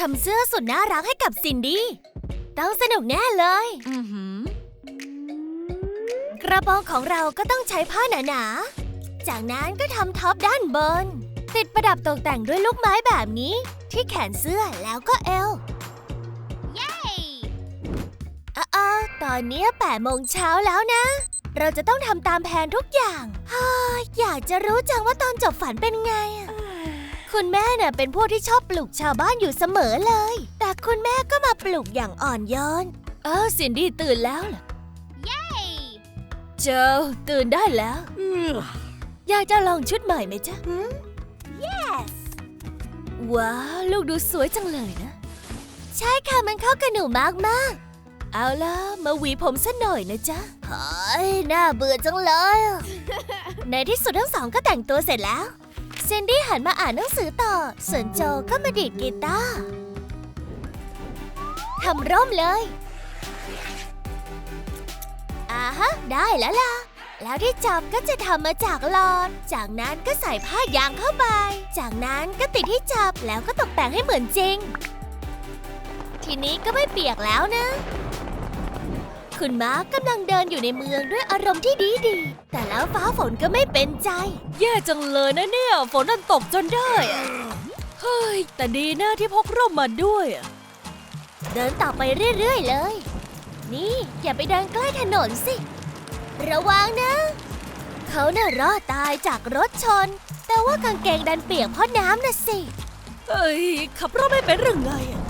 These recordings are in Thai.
ทำเสื้อสุดน่ารักให้กับซินดี้ ต้องสนุกแน่เลย อือหือกระโปรงของเราก็ต้องใช้ผ้าหนาๆ จากนั้นก็ทำท็อปด้านบน ติดประดับตกแต่งด้วยลูกไม้แบบนี้ ที่แขนเสื้อแล้วก็เอวเย้อ้าวตอนเนี้แปดโมงเช้าแล้วนะ เราจะต้องทำตามแผนทุกอย่างฮ่าอยากจะรู้จังว่าตอนจบฝันเป็นไงอะ คุณแม่น่ะเป็นพวกที่ชอบปลุกชาวบ้านอยู่เสมอเลย แต่คุณแม่ก็มาปลุกอย่างอ่อนโยนเออซินดี้ตื่นแล้วเหรอเจอตื่นได้แล้วอยากจะลองชุดใหม่ไหมจ๊ะ yes ว้าวลูกดูสวยจังเลยนะ ใช่ค่ะมันเข้ากับหนูมากมากๆเอาล่ะ มาหวีผมสักหน่อยนะจ๊ะเฮ้ยน่าเบื่อจังเลยอะในที่สุดทั้งสองก็แต่งตัวเสร็จแล้ว เซนดี้หันมาอ่านหนังสือต่อ ส่วนโจก็มาดีดกีตาร์ทำร่มเลยอ่าฮะ ได้แล้วล่ะ แล้วที่จับก็จะทำมาจากหลอด จากนั้นก็ใส่ผ้ายางเข้าไป จากนั้นก็ติดที่จับแล้วก็ตกแต่งให้เหมือนจริง ทีนี้ก็ไม่เปียกแล้วนะ คุณม้ากำลังเดินอยู่ในเมืองด้วยอารมณ์ที่ดีดีๆแต่แล้วฟ้าฝนก็ไม่เป็นใจ แย่จังเลยนะเนี่ย ฝนมันตกจนได้อะเฮ้ย แต่ดีนะที่พกร่มมาด้วยอะเดินต่อไปเรื่อย ๆ เลย นี่อย่าไปเดินใกล้ถนนสิ ระวังนะ เขาน่ะรอดตายจากรถชน แต่ว่ากางเกงดันเปียกเพราะน้ำน่ะสิเฮ้ย ขับรถไม่เป็นหรือไงอะ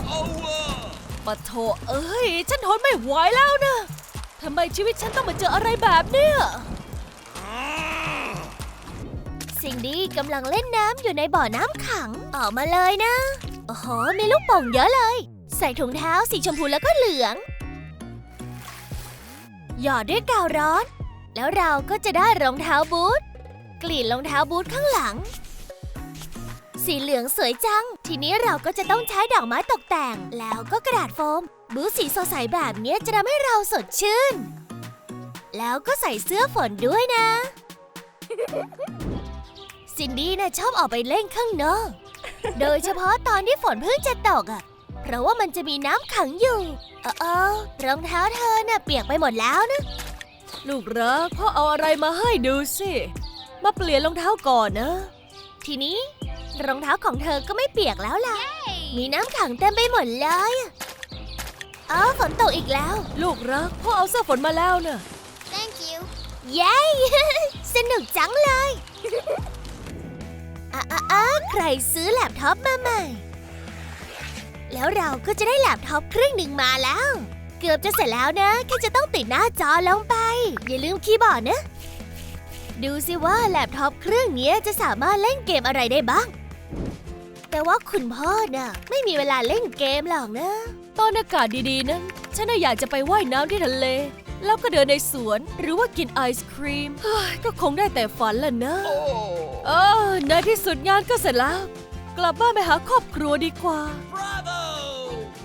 ปะโถเอ้ย ฉันทนไม่ไหวแล้วนะ ทำไมชีวิตฉันต้องมาเจออะไรแบบเนี้ยสิ่งดีกำลังเล่นน้ำอยู่ในบ่อน้ำขัง ออกมาเลยนะ โอ้โห มีลูกโป่งเยอะเลย ใส่ถุงเท้าสีชมพูแล้วก็เหลือง หยอดด้วยกาวร้อน แล้วเราก็จะได้รองเท้าบูท กลีนรองเท้าบูทข้างหลัง สีเหลืองสวยจัง ทีนี้เราก็จะต้องใช้ดอกไม้ตกแต่ง แล้วก็กระดาษโฟม บูทสีสดใสแบบนี้จะทำให้เราสดชื่น แล้วก็ใส่เสื้อฝนด้วยนะ ซินดี้น่ะชอบออกไปเล่นข้างนอก โดยเฉพาะตอนที่ฝนเพิ่งจะตกอะ เพราะว่ามันจะมีน้ำขังอยู่ เออเออรองเท้าเธอน่ะเปียกไปหมดแล้วนะ ลูกรักพ่อเอาอะไรมาให้ดูสิ มาเปลี่ยนรองเท้าก่อนนะ ทีนี้ รองเท้าของเธอก็ไม่เปียกแล้วล่ะ มีน้ำขังเต็มไปหมดเลยอะเออฝนตกอีกแล้ว ลูกรักพ่อเอาเสื้อฝนมาแล้วเนะ Thank you เย้ สนุกจังเลยอะอะอะใครซื้อแล็ปท็อปมาใหม่ แล้วเราก็จะได้แล็ปท็อปเครื่องหนึ่งมาแล้ว เกือบจะเสร็จแล้วนะแค่จะต้องติดหน้าจอลงไป อย่าลืมคีย์บอร์ดนะ ดูสิว่าแล็ปท็อปเครื่องนี้จะสามารถเล่นเกมอะไรได้บ้าง แต่ว่าคุณพ่อน่ะ ไม่มีเวลาเล่นเกมหรอกนะ ตอนอากาศดีๆนั้นฉันน่ะอยากจะไปว่ายน้ำที่ทะเล แล้วก็เดินในสวนหรือว่ากินไอศครีมเฮ้ยก็คงได้แต่ฝันแหละนะเออในที่สุดงานก็เสร็จแล้ว กลับบ้านไปหาครอบครัวดีกว่า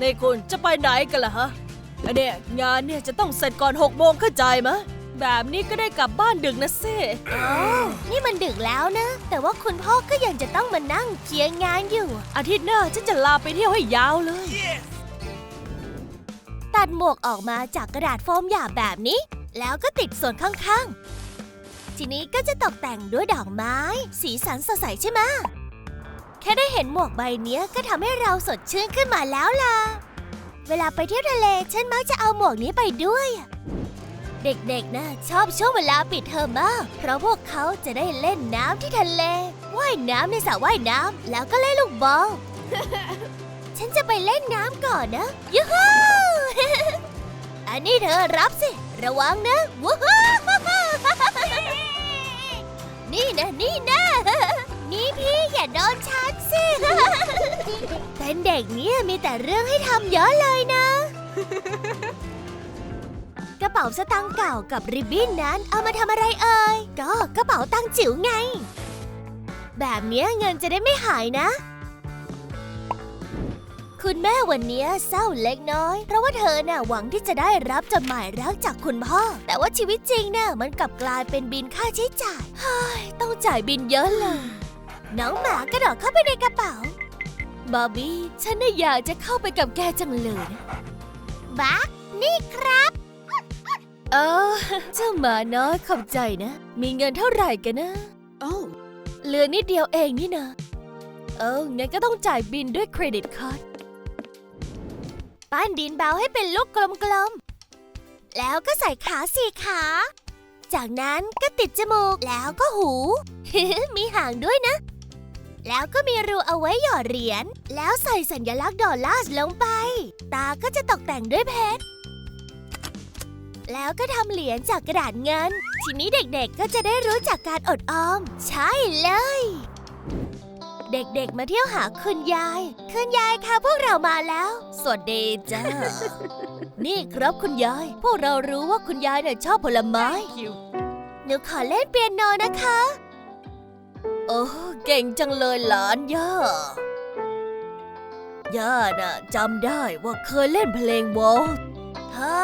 นี่คุณจะไปไหนกันล่ะฮะอันเนี้ยงานเนี่ยจะต้องเสร็จก่อน6โมงเข้าใจมะ แบบนี้ก็ได้กลับบ้านดึกนะเซ่อ๋อนี่มันดึกแล้วนะ แต่ว่าคุณพ่อก็ยังจะต้องมานั่งเคลียร์งานอยู่ อาทิตย์หน้าฉันจะลาไปเที่ยวให้ยาวเลย ตัดหมวกออกมาจากกระดาษโฟมหยาบแบบนี้ แล้วก็ติดส่วนข้างๆ ทีนี้ก็จะตกแต่งด้วยดอกไม้ สีสันสดใสใช่ไหมะแค่ได้เห็นหมวกใบเนี้ยก็ทำให้เราสดชื่นขึ้นมาแล้วล่ะ เวลาไปเที่ยวทะเลฉันมักจะเอาหมวกนี้ไปด้วย เด็กๆนะชอบช่วงเวลาปิดเทอมมาก เพราะพวกเขาจะได้เล่นน้ำที่ทะเล ว่ายน้ำในสระว่ายน้ำแล้วก็เล่นลูกบอล ฉันจะไปเล่นน้ำก่อนนะยูฮู อันนี้เธอรับสิ ระวังนะวู้ฮู นี่นะนี่นะ นี่พี่อย่าโดนฉันสิ เป็นเด็กเนี่ยมีแต่เรื่องให้ทำเยอะเลยนะ กระเป๋าสตางค์เก่ากับริบบิ้นนั้นเอามาทำอะไรเอ่ย ก็กระเป๋าตังค์จิ๋วไง แบบเนี้ยเงินจะได้ไม่หายนะ คุณแม่วันเนี้ยเศร้าเล็กน้อย เพราะว่าเธอน่ะหวังที่จะได้รับจดหมายรักจากคุณพ่อ แต่ว่าชีวิตจริงน่ะมันกลับกลายเป็นบินค่าใช้จ่ายเฮ้ยต้องจ่ายบินเยอะเลย น้องหมากระโดดเข้าไปในกระเป๋าบาร์บี้ ฉันน่ะอยากจะเข้าไปกับแกจังเลยนะบักนี่ครับ เออเจ้าหมาน้อยขอบใจนะ มีเงินเท่าไหร่กันนะ Oh. เหลือนิดเดียวเองนี่นะ เอองั้นก็ต้องจ่ายบินด้วยเครดิตการ์ดปั้นดินเบาให้เป็นลูกกลมๆ แล้วก็ใส่ขาสี่ขา จากนั้นก็ติดจมูกแล้วก็หู มีหางด้วยนะ แล้วก็มีรูเอาไว้หยอดเหรียญ แล้วใส่สัญลักษณ์ดอลลาร์ลงไป ตาก็จะตกแต่งด้วยเพชร แล้วก็ทำเหรียญจากกระดาษเงิน ทีนี้เด็กๆก็จะได้รู้จักการอดออม ใช่เลย เด็กๆมาเที่ยวหาคุณยาย คุณยายคะพวกเรามาแล้ว สวัสดีจ้า นี่ครับคุณยาย พวกเรารู้ว่าคุณยายเนี่ยชอบผลไม้ Thank you. หนูขอเล่นเปียโนนะคะ โอ้เก่งจังเลยหลานย่าย่าน่ะจำได้ว่าเคยเล่นเพลงวอล ฮ่า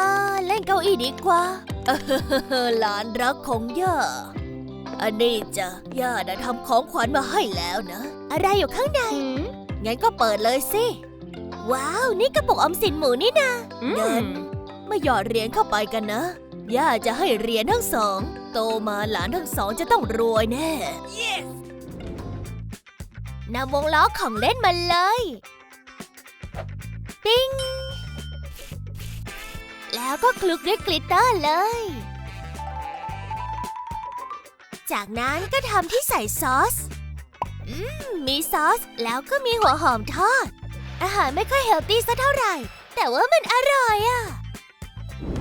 เล่นเก้าอี้ดีกว่าหลานรักของย่า อันนี้จ้ะย่าน่ะทำของขวัญมาให้แล้วนะ อะไรอยู่ข้างใน งั้นก็เปิดเลยสิ ว้าว นี่กระปุกออมสินหมูนี่นาเงินมาหยอดเหรียญเข้าไปกันนะ ย่าจะให้เหรียญทั้งสอง โตมาหลานทั้งสองจะต้องรวยแน่ Yes. นำวงล้อของเล่นมาเลยปิ้ง แล้วก็คลุกด้วยกลิตเตอร์เลย จากนั้นก็ทำที่ใส่ซอส อืม มีซอสแล้วก็มีหัวหอมทอด อาหารไม่ค่อยเฮลตี้สักเท่าไหร่ แต่ว่ามันอร่อยอะ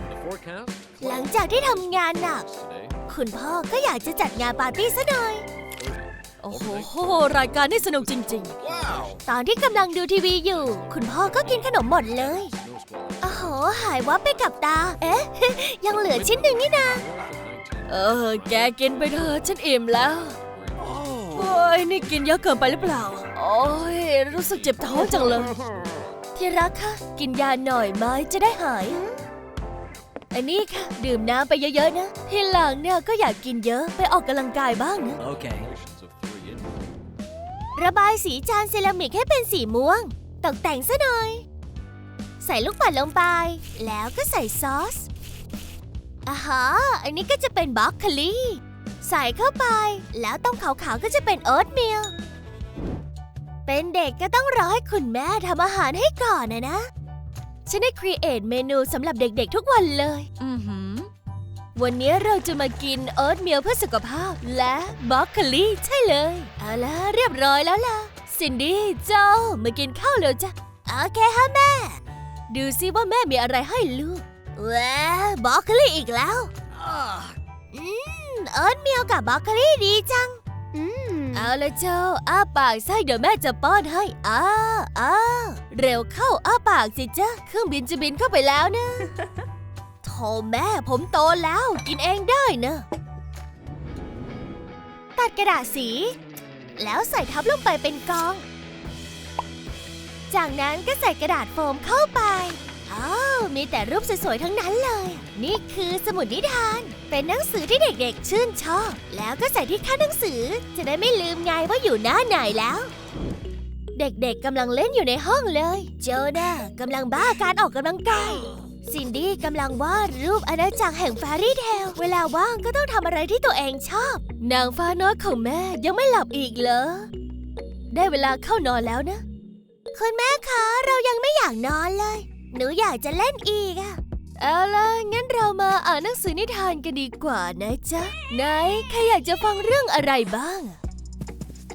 The forecast? หลังจากที่ทำงานหนัก Today. คุณพ่อก็อยากจะจัดงานปาร์ตี้ซะหน่อย โอ้โห รายการนี่สนุกจริง Wow. ตอนที่กำลังดูทีวีอยู่ คุณพ่อก็กินขนมหมดเลย Snow squall. โอ้โหหายวับไปกับตา เอ๊ะ ยังเหลือชิ้นหนึ่งนี่นา North of 19. ๆเออ แกกินไปเถอะฉันอิ่มแล้ว Oh. โอ้ยนี่กินเยอะเกินไปหรือเปล่า โอ้ยรู้สึกเจ็บท้องจังเลย ที่รักคะกินยาหน่อยไหมจะได้หายอันนี้ค่ะ ดื่มน้ำไปเยอะ ๆ นะ ทีหลังเนี่ยก็อยากกินเยอะไปออกกำลังกายบ้างนะ Okay. Relations of three in. ระบายสีจานเซรามิกให้เป็นสีม่วง ตกแต่งซะหน่อย ใส่ลูกปัดลงไป แล้วก็ใส่ซอสอาฮะอันนี้ก็จะเป็นบล็อกโคลีใส่เข้าไป แล้วตรงขาวๆก็จะเป็นโอ๊ตมิลเป็นเด็กก็ต้องรอให้คุณแม่ทำอาหารให้ก่อนนะนะ ฉันได้ครีเอทเมนูสำหรับเด็กๆทุกวันเลย อือหือ วันนี้เราจะมากินโอ๊ตเมีลเพื่อสุขภาพ และบล็อกโคลีใช่เลย เอาละเรียบร้อยแล้วล่ะ ซินดี้เจ้ามากินข้าวเร็วจ้ะ โอเคฮะแม่ ดูซิว่าแม่มีอะไรให้ลูกว้าบล็อกโคลีอีกแล้ว อืมโอ๊ตเมีลกับบล็อกโคลีดีจัง อืม เอาละเจ้าอ้าปากใส่เดี๋ยวแม่จะป้อนให้อ้าอ้าเร็วเข้าอ้าปากสิจ้ะเครื่องบินจะบินเข้าไปแล้วนะโถแม่ผมโตแล้วกินเองได้นะ ตัดกระดาษสี แล้วใส่ทับลงไปเป็นกอง จากนั้นก็ใส่กระดาษโฟมเข้าไปอ้าวมีแต่รูปสวยๆทั้งนั้นเลย นี่คือสมุดนิทาน เป็นหนังสือที่เด็กๆ ชื่นชอบ แล้วก็ใส่ที่ข้างหนังสือ จะได้ไม่ลืมไงว่าอยู่หน้าไหนแล้ว เด็กๆกำลังเล่นอยู่ในห้องเลย โจนากำลังบ้าการออกกำลังกายซินดี้กำลังวาดรูปอาณาจักรแห่งแฟรี่เทล เวลาว่างก็ต้องทำอะไรที่ตัวเองชอบ นางฟ้าน้อยของแม่ยังไม่หลับอีกเหรอ ได้เวลาเข้านอนแล้วนะ คุณแม่คะเรายังไม่อยากนอนเลย หนูอยากจะเล่นอีกอะเอาล่ะงั้นเรามาอ่านหนังสือนิทานกันดีกว่านะจ๊ะไหนใครอยากจะฟังเรื่องอะไรบ้างอะ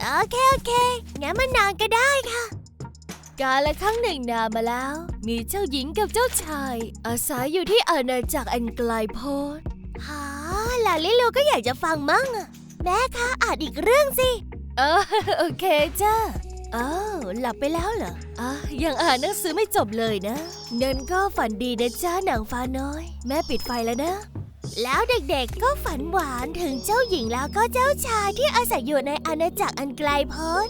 โอเคโอเคงั้นมันนานก็ได้ค่ะ กาละครั้งหนึ่งนานมาแล้ว มีเจ้าหญิงกับเจ้าชาย อาศัยอยู่ที่อาณาจักรอันไกลโพ้นฮาลาลิลูก็อยากจะฟังมั่งอะแม่คะอ่านอีกเรื่องสิ เออโอเคจ้า อ้าวหลับไปแล้วเหรออะยังอ่านหนังสือไม่จบเลยนะงั้นก็ฝันดีนะจ้านางฟ้าน้อย แม่ปิดไฟแล้วนะ แล้วเด็กๆก็ฝันหวานถึงเจ้าหญิงแล้วก็เจ้าชายที่อาศัยอยู่ในอาณาจักรอันไกลโพ้น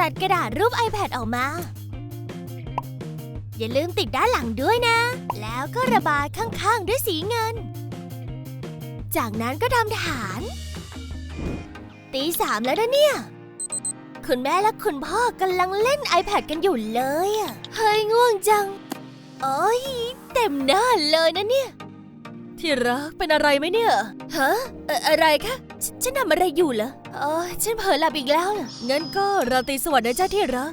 ตัดกระดาษรูป iPad ออกมา อย่าลืมติดด้านหลังด้วยนะ แล้วก็ระบายข้างๆด้วยสีเงิน จากนั้นก็ทำฐาน ตีสามแล้วนะเนี่ย คุณแม่และคุณพ่อกำลังเล่น iPad กันอยู่เลยอะเฮ้ยง่วงจัง โอ้ยเต็มหน้าเลยนะเนี่ย ที่รักเป็นอะไรไหมเนี่ยฮะเอ่ออะไรคะฉฉันทำอะไรอยู่เหรออ๋อฉันเผลอหลับอีกแล้วเหรองั้นก็ราตรีสวัสดิ์นะจ้าที่รัก